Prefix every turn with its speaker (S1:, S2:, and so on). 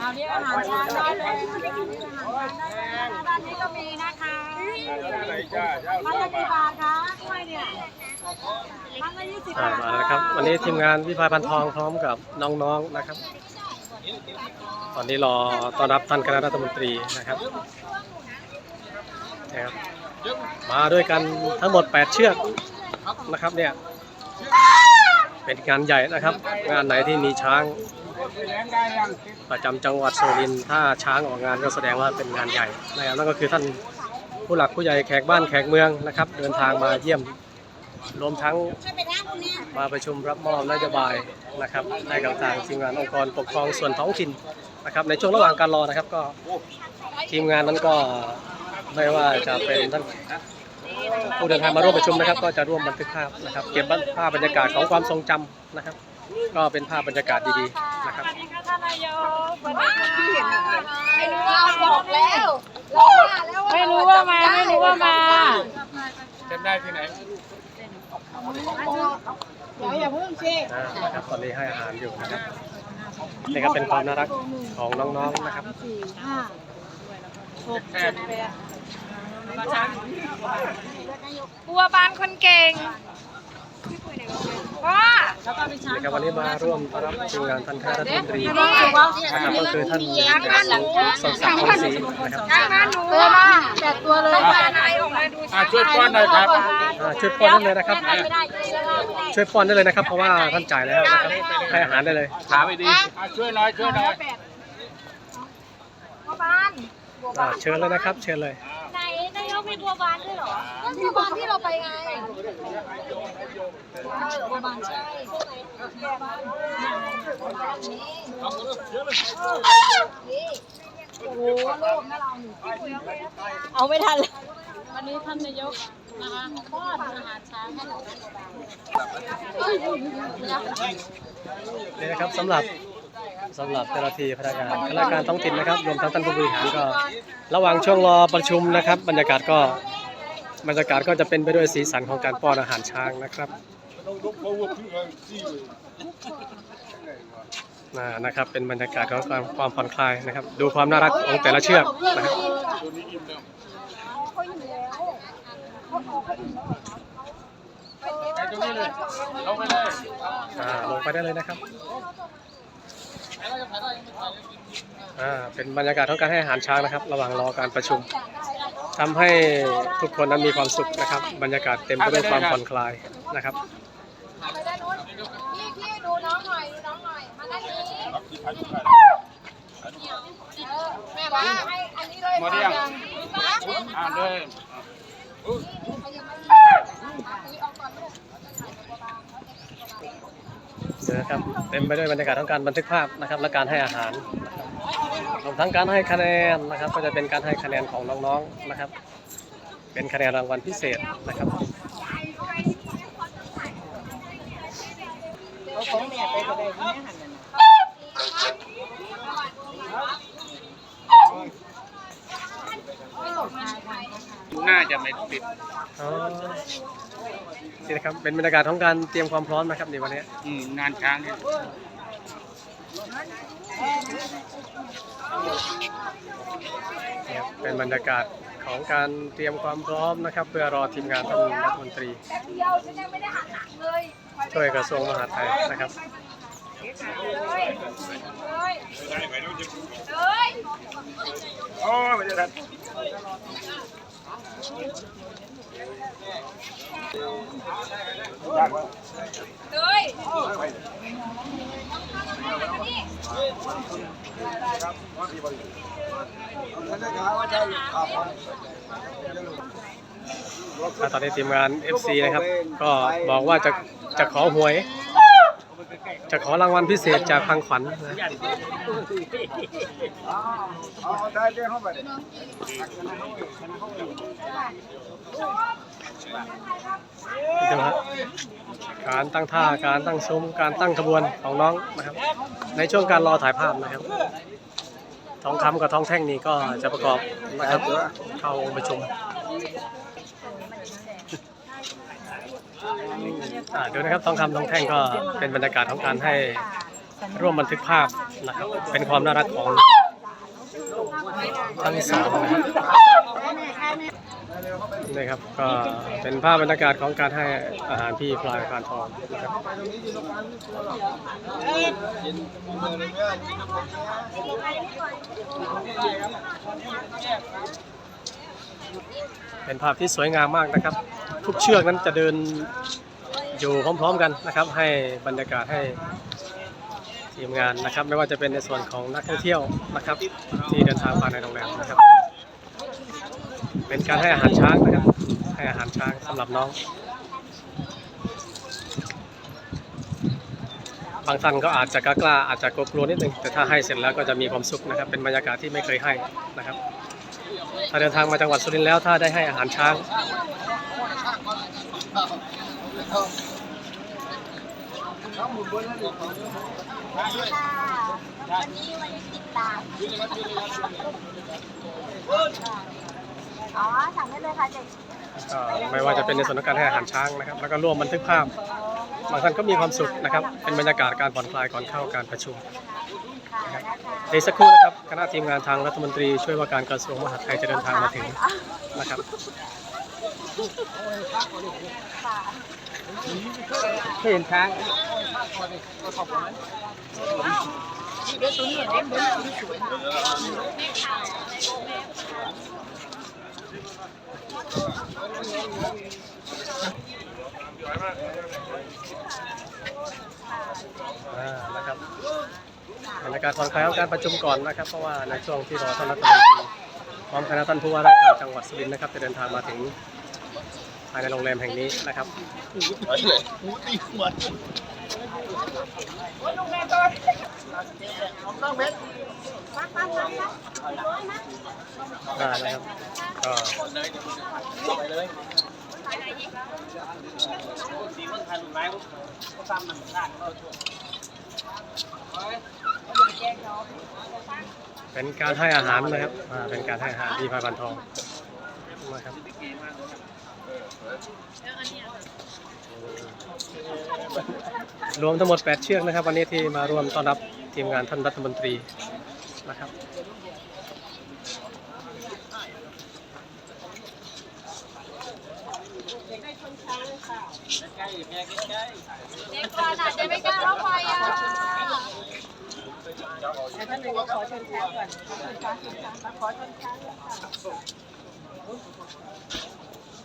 S1: เอาเรียกอาหารช้างได้เลยด้านนี้ก็มีนะคะมันละกี่บาทคะกล้วยเนี่ยมันละยี่สิบบาท
S2: มาแล้วครับ วันนี้ทีมงานวิภาพันทองพร้อมกับน้องๆนะครับ ตอนนี้รอต้อนรับท่านคณะรัฐมนตรีนะครับนะครับ มาด้วยกันทั้งหมด 8 เชือกนะครับเนี่ยเป็นงานใหญ่นะครับ งานไหนที่มีช้าง ประจำจังหวัดสุรินทร์ถ้าช้างออกงานก็แสดงว่าเป็นงานใหญ่นะครับนั่นก็คือท่านผู้หลักผู้ใหญ่แขกบ้านแขกเมืองนะครับ เดินทางมาเยี่ยมรวมทั้งมาประชุมรับมอบนโยบายนะครับให้กับทางทีมงานองค์กรปกครองส่วนท้องถิ่นนะครับ ในช่วงระหว่างการรอนะครับก็ทีมงานนั้นก็ไม่ว่าจะเป็นท่านผู้เดินทางมาร่วมประชุมนะครับ ก็จะร่วมบันทึกภาพนะครับ เก็บภาพบรรยากาศของความทรงจำนะครับ ก็เป็นภาพบรรยากาศดีๆนะครับ
S1: สวัสดีค่ะท่านนายกสวัสดีค่ะ
S3: ไม่รู้เราบอกแล้วเราว่าแล้วว่า
S1: ไม่รู้ว่ามาไม่รู้ว่ามา
S4: จำได้ที่ไหน
S3: เดี๋ยวอย่าเพิ่งเช็ค
S2: อ่านะครับตอนนี้ให้อาหารอยู่นะครับนี่ก็เป็นความน่ารักของน้องๆนะครับ
S1: ห้าหกเจ็ดแปด
S3: บัวบานคนเก่ง ว่า
S1: แล้วก็มีช้าง
S2: นี่ครับวันนี้มาร่วมต้อนรับทีมงานท่านคณะรัฐมนตรี
S1: นี่
S2: นะครับก็คือท่านสมศักดิ์ทองศรีนะครับ
S3: ทางบ้านหนูตัวมาแปดตัวเลยปลาไหนออกมาดู
S4: อะช่วยป้อนหน่อยครับ
S2: อ่าช่วยป้อนได้เลยนะครับ
S1: ไม่ได้เลยนะคะ
S2: ช่วยป้อนได้เลยนะครับ เพราะว่าท่านจ่ายแล้วนะครับให้อาหารได้เลย
S4: ขาไม่ดีอะช่วยหน่อยช่วยหน่อย
S3: บัวบาน
S2: อ่าเชิญเลยนะครับ เชิญเลย
S1: ไหนนายก มีบัวบานด้วยเหรอ
S3: ก็บัวบานที่เราไปไง
S1: บัวบานใช่
S3: โอ้โหลูกนะเราหนู
S1: เอาไม่ทันเลยวันนี้ท่านนายกนะคะป้อนอาหารช้างให้กับ
S2: นี่นะครับสำหรับ สำหรับเจ้าหน้าที่พนักงานข้าราชการท้องถิ่นนะครับรวมทั้งท่านผู้บริหารก็ ระหว่างช่วงรอประชุมนะครับ บรรยากาศก็บรรยากาศก็จะเป็นไปด้วยสีสันของการป้อนอาหารช้างนะครับน่านะครับเป็นบรรยากาศของความความผ่อนคลายนะครับ ดูความน่ารักของแต่ละเชือกนะครับ
S4: ไปตรงนี้เลยลงไปเลย
S2: อ่าลงไปได้เลยนะครับ อ่าเป็นบรรยากาศของการให้อาหารช้างนะครับ ระหว่างรอการประชุมทำให้ทุกคนนั้นมีความสุขนะครับ บรรยากาศเต็มไปด้วยความผ่อนคลายนะครับ
S3: ไปด้านนู้นพี่พี่ดูน้องหน่อยดูน้องหน่อยมาด้านนี้เออแม่บอกให้อันนี้เลย
S4: หมดยังอ่าเลย
S2: นะครับเต็มไปด้วยบรรยากาศของการบันทึกภาพนะครับ และการให้อาหารรวมทั้งการให้คะแนนนะครับ ก็จะเป็นการให้คะแนนของน้องๆนะครับ เป็นคะแนนรางวัลพิเศษนะครับ
S4: น่าจะไม่ปิด
S2: อ๋อ นี่นะครับเป็นบรรยากาศของการเตรียมความพร้อมนะครับในวันนี้
S4: อืมงานช้างเนี่ย
S2: นะครับเป็นบรรยากาศของการเตรียมความพร้อมนะครับ เพื่อรอทีมงานท่านรัฐมนตรี
S3: แป๊บเดียวฉันยังไม่ได้หันหลังเลย
S2: ช่วยกระทรวงมหาดไทยนะครับ
S3: เลยเลยเลย
S4: โอ้ไม่ได้ทัน
S3: เลย
S2: ตอนนี้ทีมงาน FC นะครับ ก็บอกว่าจะจะขอหวย จะขอรางวัลพิเศษจากพังขวัญนะดูฮะการตั้งท่าการตั้งซุ้มการตั้งขบวนของน้องนะครับ ในช่วงการรอถ่ายภาพนะครับ ทองคำกับทองแท่งนี่ก็จะประกอบนะครับเข้าองค์ประชุม อ่าดูนะครับทองคำทองแท่งก็เป็นบรรยากาศของการให้ร่วมบันทึกภาพนะครับ เป็นความน่ารักของทั้งสองนะนี่ครับก็เป็นภาพบรรยากาศของการให้อาหารพี่พลายพานทองนะครับเป็นภาพที่สวยงามมากนะครับ ทุกเชือกนั้นจะเดิน อยู่พร้อมๆกันนะครับ ให้บรรยากาศให้ทีมงานนะครับ ไม่ว่าจะเป็นในส่วนของนักท่องเที่ยวนะครับ ที่เดินทางมาในโรงแรมนะครับ เป็นการให้อาหารช้างนะครับ ให้อาหารช้างสำหรับน้อง บางท่านก็อาจจะกล้าๆอาจจะกลัวนิดนึงแต่ถ้าให้เสร็จแล้วก็จะมีความสุขนะครับ เป็นบรรยากาศที่ไม่เคยให้นะครับ ถ้าเดินทางมาจังหวัดสุรินทร์แล้วถ้าได้ให้อาหารช้าง
S1: ค่ะวันนี้วันนี้ติดตามอ๋อสั่งได้เลยค่ะเด็ก
S2: ไม่ว่าจะเป็นในส่วนของการให้อาหารช้างนะครับ แล้วก็ร่วมบันทึกภาพบางท่านก็มีความสุขนะครับ เป็นบรรยากาศการผ่อนคลายก่อนเข้าการประชุมในสักครู่นะครับคณะทีมงานทางรัฐมนตรีช่วยว่าการกระทรวงมหาดไทยจะเดินทางมาถึงนะครับ
S5: เห็นช้าง
S2: อ่านะครับบรรยากาศผ่อนคลายของการประชุมก่อนนะครับ เพราะว่าในช่วงที่รอท่านรัฐมนตรีพร้อมคณะท่านผู้ว่าราชการจังหวัดสุรินทร์นะครับจะเดินทางมาถึง ภายในโรงแรมแห่งนี้นะครับได้นะครับก็เป็นการให้อาหารนะครับเป็นการให้อาหารที่พายพันทองนะครับ รวมทั้งหมด 8 เชือกนะครับ วันนี้ที่มาร่วมต้อนรับทีมงานท่านรัฐมนตรีนะครับ
S3: เด็กก่อนอะเดี๋ยวไม่กล้าร้อง